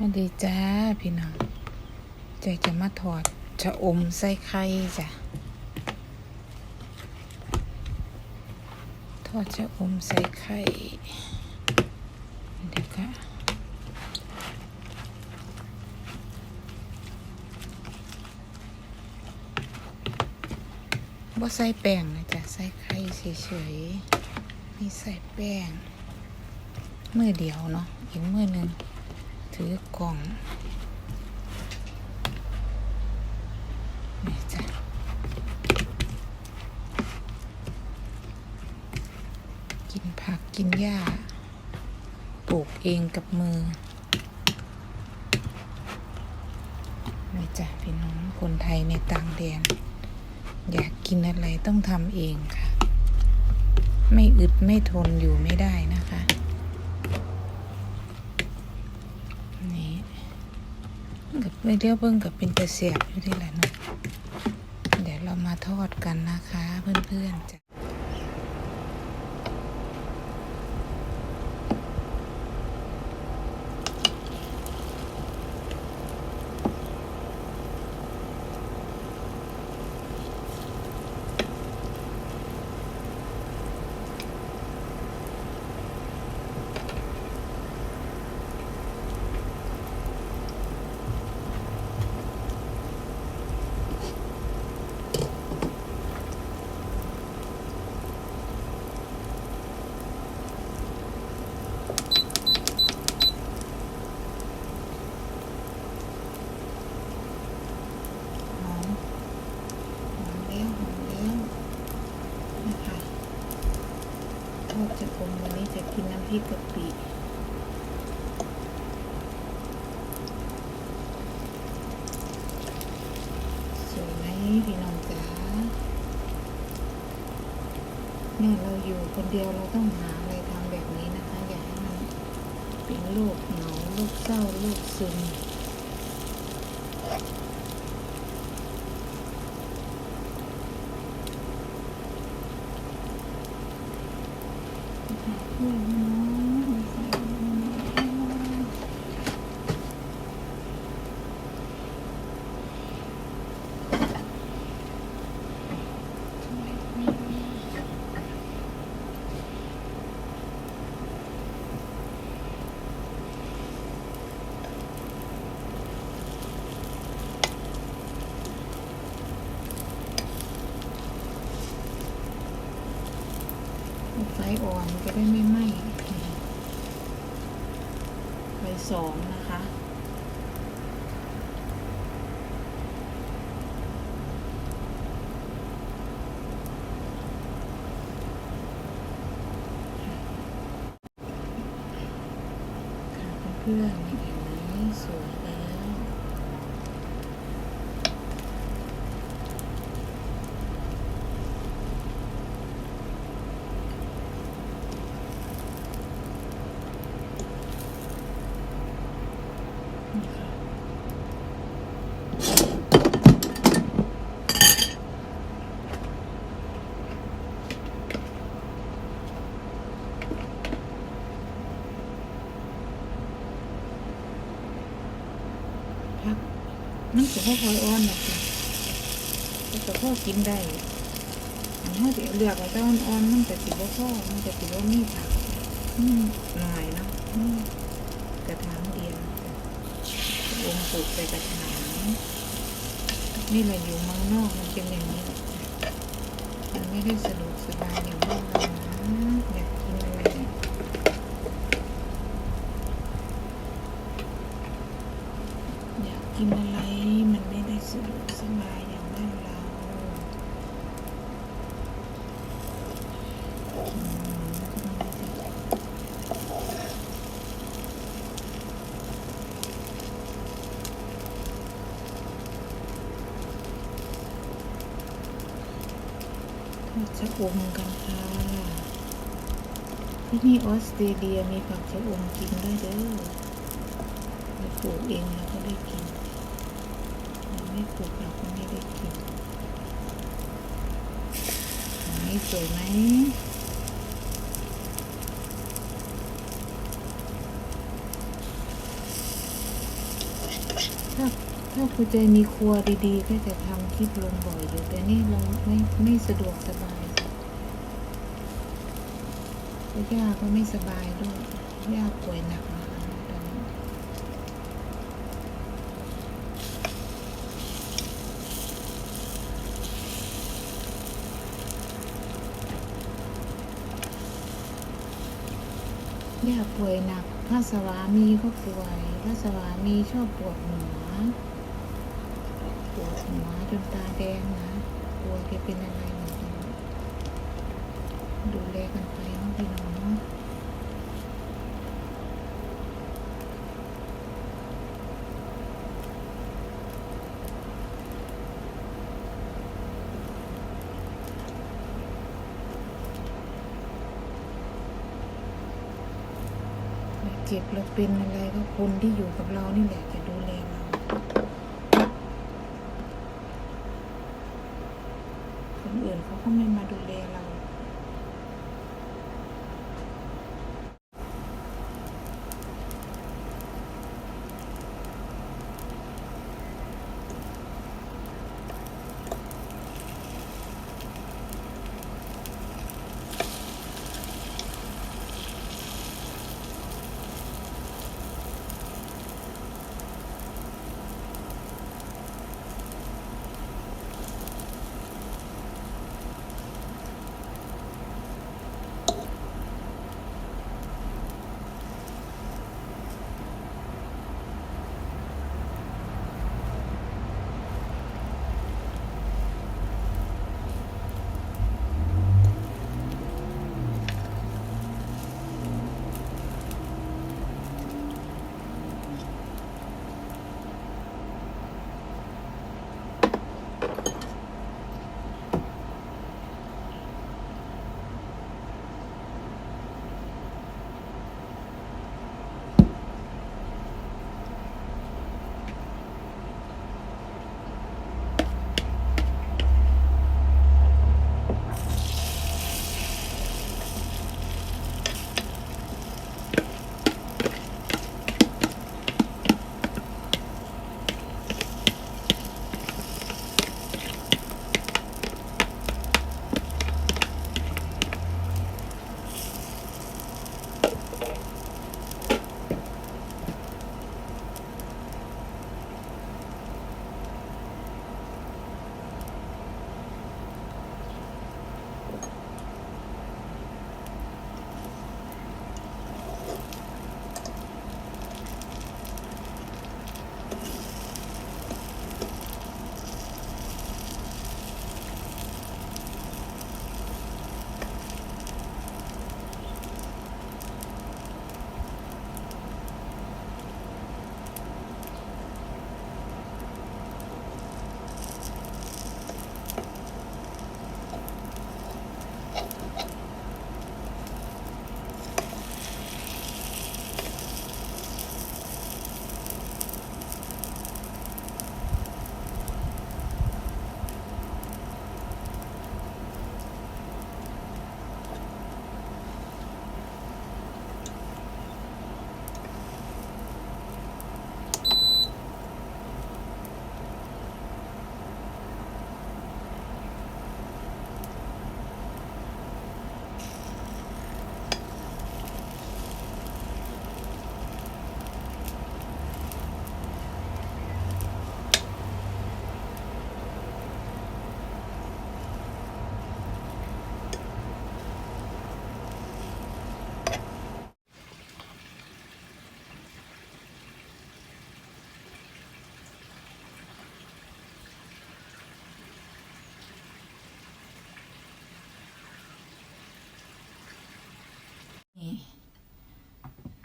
สวัสดีจ้าพี่น้องใจจะมาถอดชะอมใส่ไข่จ้ะทอดชะอมใส่ไข่เดี๋ยวก็บ่ใส่แป้งนะจ๊ะใส่ไข่เฉยๆนี่ใส่แป้งมือเดียวเนาะอีกมือหนึ่ง ถือกล่องนี่จ้ะกินผักกินหญ้าปลูกเองกับมือนี่จ้ะพี่น้องคนไทยในต่างแดน อยากกินอะไรต้องทำเองค่ะ ไม่อึดไม่ทนอยู่ไม่ได้นะคะ นี่ กับไม่เรียกเบิ้งกับเป็นตะเสียบอยู่ที่แหละเนาะเดี๋ยวเรามาทอดกันนะคะเพื่อนๆจ้ะหอมหอมแล้วหอมแล้วนะคะ ทอดจะอมวันนี้จะกินน้ำพริกกะปิสวยไหมพี่น้องจ๋าเนี่ยเราอยู่คนเดียวเราต้องหาอะไรทำแบบนี้นะคะ อย่าให้มันเป็นโรคเหงาโรคเศร้าโรคซึม ไฟอ่อน ได้ไม่ไหม้ไฟสองนะคะค่ะเพื่อนๆนี่เห็นไหมสวยแล้ว พักมันก็พ่อคอยอ่อนหรอกจ้ะมันก็พ่อกินได้อันเขาสิเลือกอาแต่อ่อนๆมันจะสิบ่พ่อมันจะสิบ่มีผักอืมหน่อยเนาะอืมกระถางเดียวอมปลูกใส่กระถางนี่เราอยู่เมืองนอกมันเป็นอย่างนี้ มันไม่ได้สะดวกสบายอย่างบ้านเรานะอยากกินอะไรเนี่ย อยากกินอะไรมันไม่ได้สะดวกสบายอย่างบ้านเราอืม ทอดชะอมกันค่ะที่นี่ออสเตรเลียมีผักชะอมกินได้เด้อเราปลูกเองแล้วก็ได้กินเราไม่ปลูกเราก็ไม่ได้กินนี่สวยไหม ถ้าถ้า ครูใจมีครัวดีๆ ก็จะทำคลิปลงบ่อยอยู่ แต่นี่เราไม่ไม่สะดวกสบายแล้วย่าก็ไม่สบายด้วยย่าป่วยหนักนะคะตอนนี้ย่าป่วยหนักพระสวามีก็ป่วยพระสวามีชอบปวดหัวปวดหัว จนตาแดงนะกลัวแกเป็นอะไรเหมือนกันดูแลกันไปเนาะพี่น้องเจ็บเราเป็นอะไรก็คนที่อยู่กับเรานี่แหละจะดูแลเรา คน อื่นเขาก็ไม่มาดูแลเรา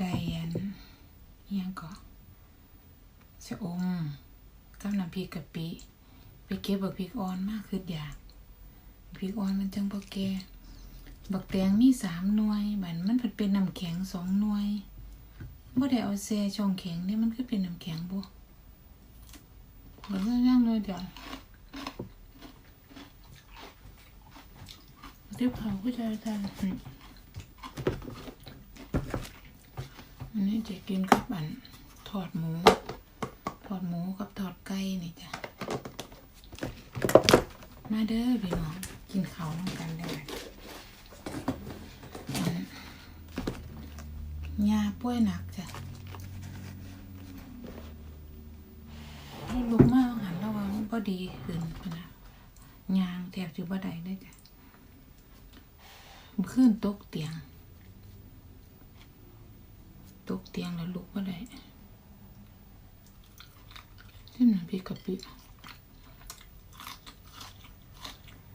ได้อันยังก็ชะอมกับน้ำพริกกะปิ ไปเก็บบักพริกอ่อนมากคืออยากพริกอ่อนมันจังบ่แก่บักแตงมีสามหน่วยบัดมันเพิ่นเป็นน้ำแข็งสองหน่วยบ่ได้เอาแช่ช่องแข็งเนี่ยมันคือเป็นน้ำแข็งบ่เดี๋ยวย่างเลยเดี๋ยวเดี๋ยวเผาผู้ชายทาน อันนี้จะกินกับอันทอดหมู ทอดหมูกับทอดไก่นี่จ้ะ มาเด้อพี่น้อง กินเข้าวน้ำกันได้ยาป่วยหนักจ้ะให้ลุกมาหันระวังพอดีขึ้นนะยางแทบจะบ่ได้เลยจ้ะขึ้นตกเตียง ตกเตียงแล้วลุกบ่ได้ที่มันพี่กะปิ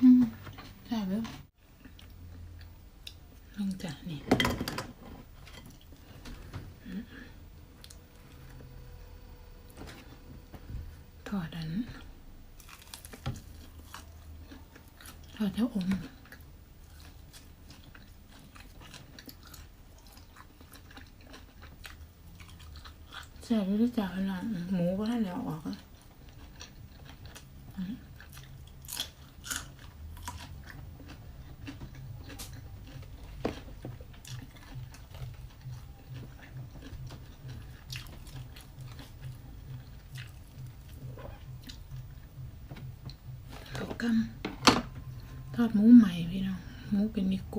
อืมใช่แล้วลองจากนี่อืมทอดอันทอดเจ้าอม ใช่แล้จ่าเวลาหมูก็ให้แล้วออกอะกำทอดหมูใหม่พี่น้องหมูเป็นนิโก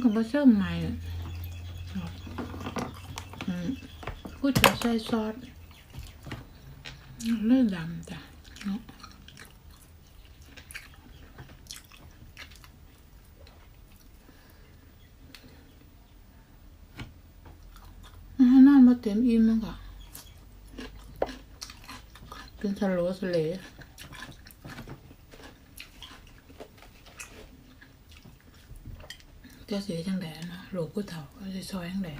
อืมมันก็บ่เชื่อมใหม่พูดจะใส่ซอสเลือดดำจ้ะเนาะอาหารนั่นมาเต็มอิ่มมันก็เป็นทะโลทะเล จะเสียจังแดนะหลกผู้เฒ่าจะซอยจังแด